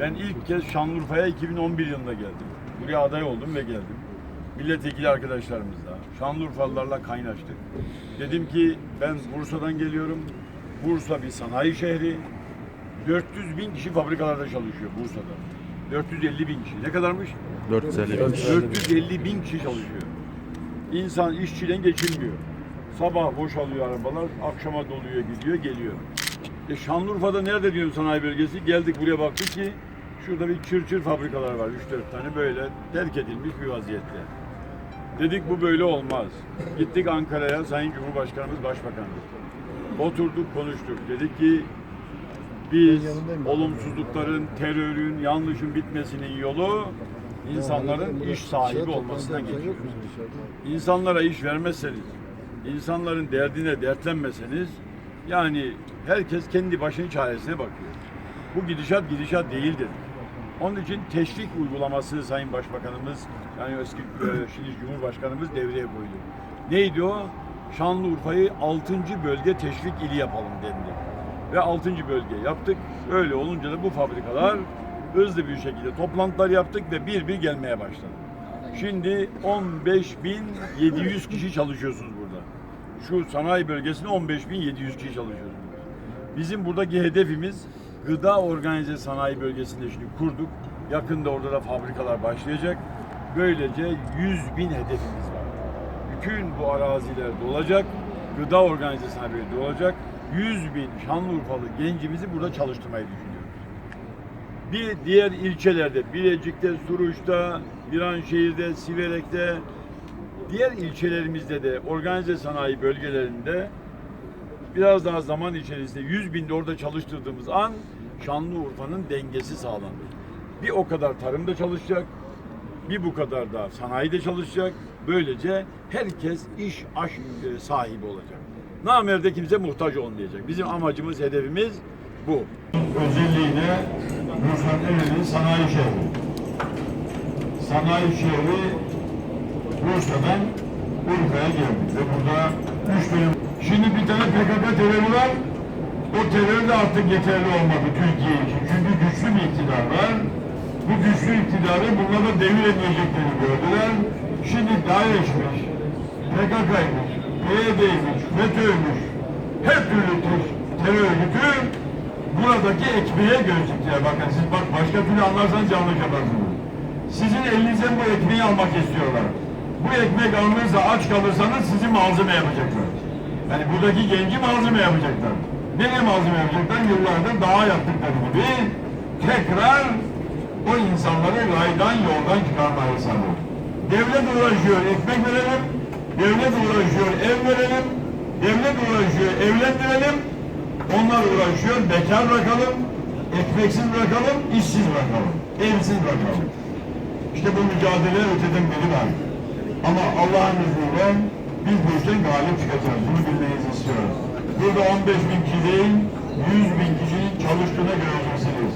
Ben ilk kez Şanlıurfa'ya 2011 yılında geldim. Buraya aday oldum ve geldim. Milletvekili arkadaşlarımızla, Şanlıurfalılarla kaynaştık. Dedim ki ben Bursa'dan geliyorum. Bursa bir sanayi şehri. 400 bin kişi fabrikalarda çalışıyor Bursa'da. 450 bin kişi. Ne kadarmış? 450 bin. 450 bin kişi çalışıyor. İnsan işçiden geçinmiyor. Sabah boşalıyor arabalar, akşama doluyor, gidiyor, geliyor. E Şanlıurfa'da nerede diyorsun sanayi bölgesi? Geldik buraya baktık ki şurada bir çırçır fabrikalar var. 3-4 tane böyle terk edilmiş bir vaziyette. Dedik bu böyle olmaz. Gittik Ankara'ya Sayın Cumhurbaşkanımız, Başbakanımız. Oturduk, konuştuk. Dedik ki biz olumsuzlukların, terörün, yanlışın bitmesinin yolu insanların iş sahibi olmasından geçiyor. İnsanlara iş vermezseniz, insanların derdine dertlenmeseniz yani herkes kendi başının çaresine bakıyor. Bu gidişat gidişat değildir. Onun için teşvik uygulaması Sayın Başbakanımız yani eski e, şimdi Cumhurbaşkanımız devreye koydu. Neydi o? Şanlıurfa'yı 6. bölge teşvik ili yapalım dendi. Ve 6. bölge yaptık. Öyle olunca da bu fabrikalar hızlı bir şekilde toplantılar yaptık ve bir bir gelmeye başladı. Şimdi 15.700 kişi çalışıyorsunuz burada. Şu sanayi bölgesinde 15.700 kişi çalışıyorsunuz. Bizim buradaki hedefimiz gıda organize sanayi bölgesinde şimdi kurduk. Yakında orada da fabrikalar başlayacak. Böylece 100 bin hedefimiz var. Bütün bu araziler dolacak. Gıda organize sanayi dolacak. 100 bin Şanlıurfalı gencimizi burada çalıştırmayı düşünüyoruz. Bir diğer ilçelerde, Bilecik'te, Suruç'ta, Viranşehir'de, Siverek'te, diğer ilçelerimizde de organize sanayi bölgelerinde biraz daha zaman içerisinde 100 binde orada çalıştırdığımız an Şanlıurfa'nın dengesi sağlanır. Bir o kadar tarımda çalışacak, bir bu kadar da sanayide çalışacak. Böylece herkes iş aş sahibi olacak. Namerde kimse muhtaç olmayacak. Bizim amacımız, hedefimiz bu. Özelliğine Bursa'nın en sanayi şehri. Sanayi şehri Bursa'dan Urfa'ya geldi ve burada üç dönem... Şimdi bir tane PKK terörü var. O terör de artık yeterli olmadı Türkiye için. Çünkü güçlü bir iktidar var. Bu güçlü iktidarı bunlar da deviremeyeceklerini gördüler. Şimdi DAEŞ'miş, PKK'ymış, PYD'ymiş, FETÖ'ymüş, her türlü ter- terör örgütü buradaki ekmeğe göz diktiler. Bakın siz bak başka türlü anlarsanız yanlış yaparsınız. Sizin elinizden bu ekmeği almak istiyorlar. Bu ekmek alınırsa aç kalırsanız sizi malzeme yapacaklar. Yani buradaki genci malzeme yapacaklar. Nereye malzeme yapacaklar? Yıllardır dağa yaptıkları gibi tekrar o insanları raydan yoldan çıkarma hesabı. Devlet uğraşıyor ekmek verelim, devlet uğraşıyor ev verelim, devlet uğraşıyor evlendirelim, onlar uğraşıyor bekar bırakalım, ekmeksiz bırakalım, işsiz bırakalım, evsiz bırakalım. İşte bu mücadele öteden beri var. Ama Allah'ın izniyle biz bu işten galip çıkacağız. Bunu bilmenizi istiyoruz. Burada 15 bin kişi değil, 100 bin kişinin çalıştığını göreceğiz.